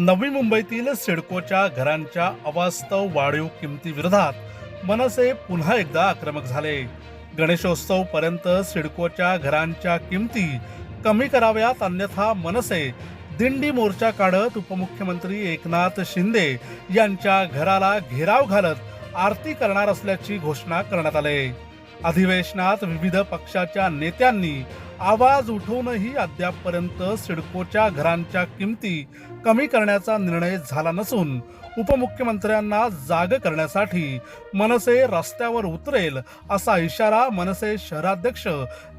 नवी मुंबईतील सिडकोच्या घरांच्या अवास्तव वाढीव किमतीविरोधात मनसे पुन्हा एकदा आक्रमक झाले. गणेशोत्सव पर्यंत सिडकोच्या घरांच्या किमती कमी कराव्यात अन्यथा मनसे दिंडी मोर्चा काढत उपमुख्यमंत्री एकनाथ शिंदे यांच्या घराला घेराव घालत आरती करणार असल्याची घोषणा करण्यात आली. अधिवेशनात विविध पक्षाच्या नेत्यांनी आवाज उठवूनही अद्यापपर्यंत सिडकोच्या घरांच्या किमती कमी करण्याचा निर्णय झाला नसून उपमुख्यमंत्र्यांना जाग करण्यासाठी मनसे रस्त्यावर उतरेल असा इशारा मनसे शहराध्यक्ष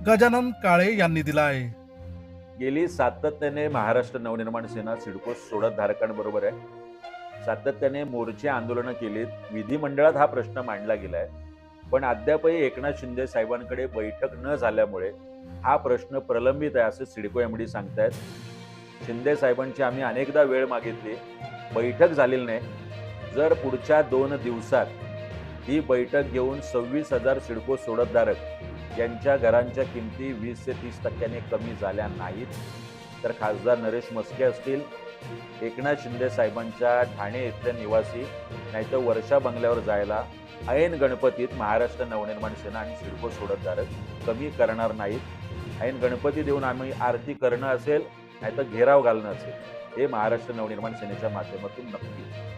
गजानन काळे यांनी दिलाय. गेली सातत्याने महाराष्ट्र नवनिर्माण सेना सिडको सोडत धारकांबरोबर आहे. सातत्याने मोर्चे आंदोलनं केलीत विधिमंडळात हा प्रश्न मांडला गेलाय. पण अद्यापही एकनाथ शिंदे साहेबांकडे बैठक न झाल्यामुळे हा प्रश्न प्रलंबित आहे असं सिडको एमडी सांगतायत. शिंदे साहेबांची आम्ही अनेकदा वेळ मागितली. बैठक झालेली नाही. जर पुढच्या दोन दिवसात ही बैठक घेऊन सव्वीस हजार सिडको सोडतधारक यांच्या घरांच्या किमती वीस ते तीस टक्क्याने कमी झाल्या नाहीत तर खासदार नरेश मस्के असतील एकनाथ शिंदे साहेबांच्या ठाणे इथल्या निवासी नाहीतर वर्षा बंगल्यावर जायला ऐन गणपतीत महाराष्ट्र नवनिर्माण सेना आणि सिडको सोडतधारक कमी करणार नाहीत. ऐन गणपती देऊन आम्ही आरती करणं असेल नाहीतर घेराव घालणं असेल हे महाराष्ट्र नवनिर्माण सेनेच्या माध्यमातून नक्की.